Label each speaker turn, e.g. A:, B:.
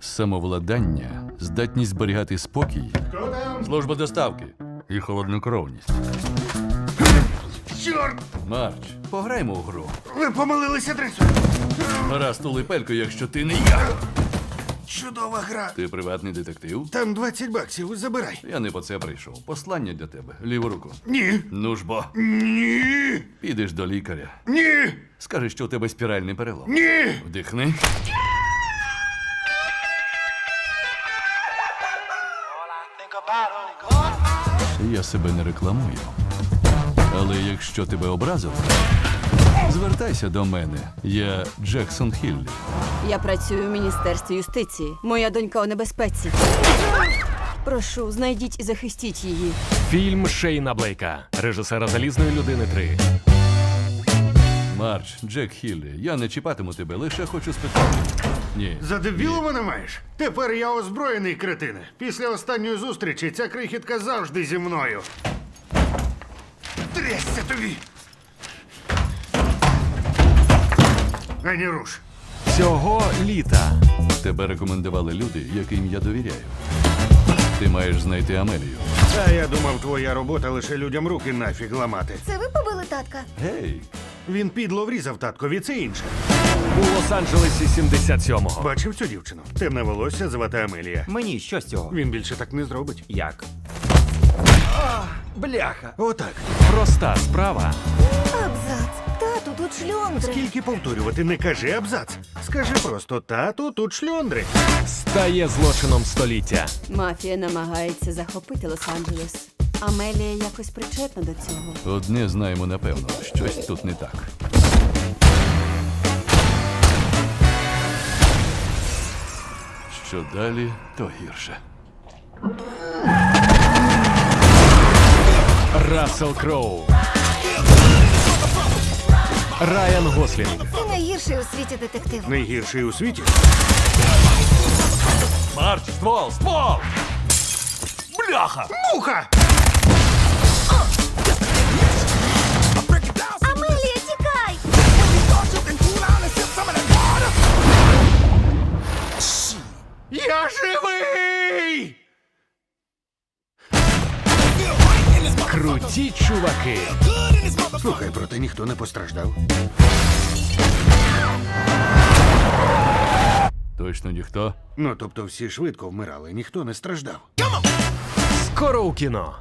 A: Самовладання, здатність зберігати спокій, служба доставки і холоднокровність.
B: Чорт!
A: Марч, пограймо у гру.
B: Ви помилилися адресою.
A: Гаразд, улипелько, якщо ти не я.
B: Чудова гра.
A: Ти приватний детектив?
B: Там 20 баксів, забирай.
A: Я не по це прийшов. Послання для тебе. Ліву руку.
B: Ні.
A: Ну ж бо,
B: Ні.
A: підеш до лікаря.
B: Ні.
A: Скажеш, що у тебе спіральний перелом.
B: Ні.
A: Вдихни. Я себе не рекламую. Але якщо тебе образило, звертайся до мене. Я Джексон Хіллі.
C: Я працюю в міністерстві юстиції. Моя донька у небезпеці. Прошу, знайдіть і захистіть її.
D: Фільм Шейна Блейка, режисера Залізної людини 3.
A: Марч, Джек Хіллі, я не чіпатиму тебе, лише хочу спитати. Ні.
B: За дебілу мене маєш? Тепер я озброєний кретине. Після останньої зустрічі ця крихітка завжди зі мною. Трясся тобі. Ані руш.
D: Цього літа
A: Тебе рекомендували люди, яким я довіряю. Ти маєш знайти Амелію.
B: А я думав, твоя робота лише людям руки нафіг ламати.
E: Це ви побили татка?
A: Гей,
B: Він підло врізав таткові, це інше.
D: у Лос-Анджелесі 77-го.
B: Бачив цю дівчину? Темне волосся звати Амелія.
F: Мені що з цього?
B: Він більше так не зробить.
F: Як? Бляха.
B: Отак.
D: Проста справа
E: тут шльондри.
B: Скільки повторювати, не кажи абзац. Скажи просто тату, тут шльондри.
D: стає злочином століття.
C: Мафія намагається захопити Лос-Анджелес. Амелія якось причетна до цього.
A: одне знаємо напевно, щось тут не так. Що далі, то гірше.
D: Рассел Кроу. Райан Гослінг.
E: Ти найгірший у світі детектив.
B: Найгірший у світі.
A: Марч, ствол, ствол! Бляха!
B: Муха!
E: Амелія, тікай!
B: Я живий!
D: Круті чуваки.
B: Слухай, проте ніхто не постраждав.
A: Точно ніхто?
B: Ну, тобто всі швидко вмирали, ніхто не страждав.
D: Скоро у кіно.